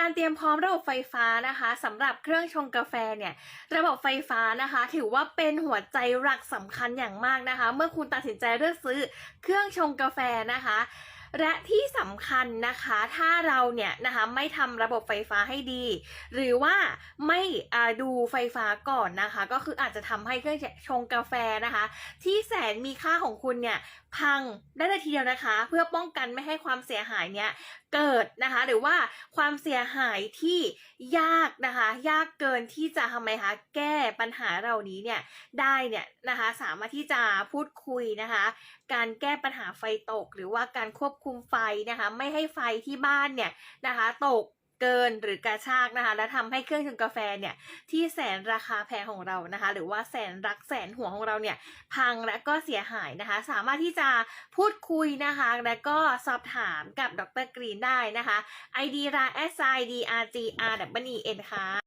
การเตรียมพร้อมระบบไฟฟ้านะคะสำหรับเครื่องชงกาแฟเนี่ยระบบไฟฟ้านะคะ ถือว่าเป็นหัวใจหลักสำคัญอย่างมากนะคะ เมื่อคุณตัดสินใจเลือกซื้อเครื่องชงกาแฟนะคะ และที่สำคัญนะคะถ้าเราเนี่ยนะคะไม่ทำระบบไฟฟ้าให้ดี หรือว่าไม่ดูไฟฟ้าก่อนนะคะ ก็คืออาจจะทำให้เครื่องชงกาแฟนะคะ ที่แสนมีค่าของคุณเนี่ยพังได้เลยทีเดียวนะคะ เพื่อป้องกันไม่ให้ความเสียหายเนี่ยเกิดนะคะ หรือว่าความเสียหายที่ยากนะคะ ยากเกินที่จะทำไมคะแก้ปัญหาเหล่านี้เนี่ยได้เนี่ยนะคะสามารถที่จะพูดคุยนะคะ การแก้ปัญหาไฟตก หรือว่าการควบคุมไฟนะคะ ไม่ให้ไฟที่บ้านเนี่ยนะคะตกเกินหรือกระชากนะคะ และทำให้เครื่องชงกาแฟเนี่ยที่แสนราคาแพงของเรานะคะ หรือว่าแสนรักแสนห่วงของเราเนี่ยพังและก็เสียหายนะคะ สามารถที่จะพูดคุยนะคะ และก็สอบถามกับดรกรีนได้นะคะ ID รา s i d r g r w e n ค่ะ